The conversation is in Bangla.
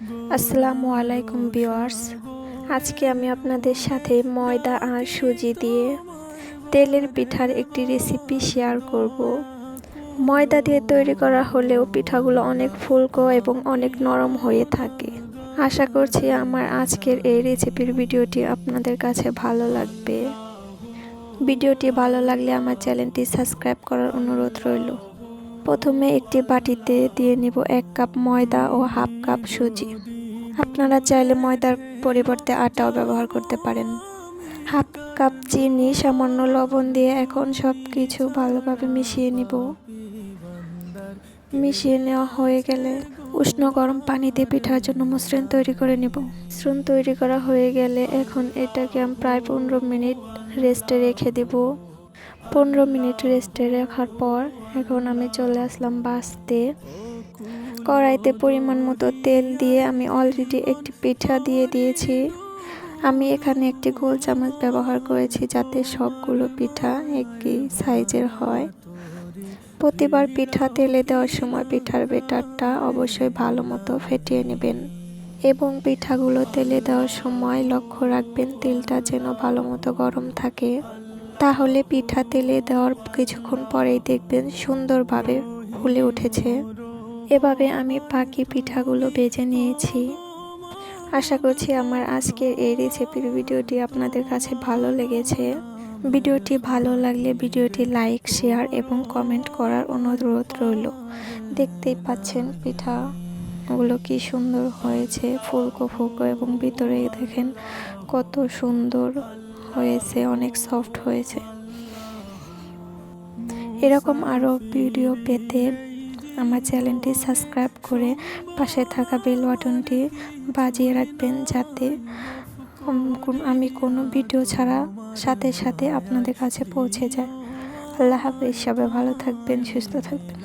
আসসালামু আলাইকুম ভিউয়ার্স। আজকে আমি আপনাদের সাথে ময়দা আর সুজি দিয়ে তেলের পিঠার একটি রেসিপি শেয়ার করব। ময়দা দিয়ে তৈরি করা হলেও পিঠাগুলো অনেক ফুলকো এবং অনেক নরম হয়ে থাকে। আশা করছি আমার আজকের এই রেসিপির ভিডিওটি আপনাদের কাছে ভালো লাগবে। ভিডিওটি ভালো লাগলে আমার চ্যানেলটি সাবস্ক্রাইব করার অনুরোধ রইল। প্রথমে একটি বাটিতে দিয়ে নিব এক কাপ ময়দা ও হাফ কাপ সুজি। আপনারা চাইলে ময়দার পরিবর্তে আটাও ব্যবহার করতে পারেন। হাফ কাপ চিনি, সামান্য লবণ দিয়ে এখন সব কিছু ভালোভাবে মিশিয়ে নিব। মিশিয়ে নেওয়া হয়ে গেলে উষ্ণ গরম পানি দিয়ে পিঠার জন্য মসৃণ তৈরি করে নেব। মসৃণ তৈরি করা হয়ে গেলে এখন এটাকে আমি প্রায় পনেরো মিনিট রেস্টে রেখে দেবো। পনেরো মিনিট রেস্টে রাখার পর এখন আমি চলে আসলাম বাসতে কড়াইতে পরিমাণ মতো তেল দিয়ে আমি অলরেডি একটি পিঠা দিয়ে দিয়েছি। আমি এখানে একটি গোল চামচ ব্যবহার করেছি যাতে সবগুলো পিঠা একই সাইজের হয়। প্রতিবার পিঠা তেলে দেওয়ার সময় পিঠার বেটারটা অবশ্যই ভালো মতো ফেটিয়ে নেবেন এবং পিঠাগুলো তেলে দেওয়ার সময় লক্ষ্য রাখবেন তেলটা যেন ভালো মতো গরম থাকে। তাহলে পিঠা তেলে দেওয়ার কিছুক্ষণ পরেই দেখবেন সুন্দরভাবে ফুলে উঠেছে। এভাবে আমি পাকি পিঠাগুলো বেজে নিয়েছি। আশা করছি আমার আজকের এই রেসিপির ভিডিওটি আপনাদের কাছে ভালো লেগেছে। ভিডিওটি ভালো লাগলে ভিডিওটি লাইক, শেয়ার এবং কমেন্ট করার অনুরোধ রইল। দেখতেই পাচ্ছেন পিঠাগুলো কি সুন্দর হয়েছে ফুলকো ফুলকো এবং ভিতরে দেখেন কত সুন্দর হয়েছে, অনেক সফট হয়েছে। এরকম আরও ভিডিও পেতে আমার চ্যানেলটি সাবস্ক্রাইব করে পাশে থাকা বেল বাটনটি বাজিয়ে রাখবেন যাতে আমি কোনো ভিডিও ছাড়া সাথে সাথে আপনাদের কাছে পৌঁছে যায়। আল্লাহ হাফিজ, সবাই ভালো থাকবেন, সুস্থ থাকবেন।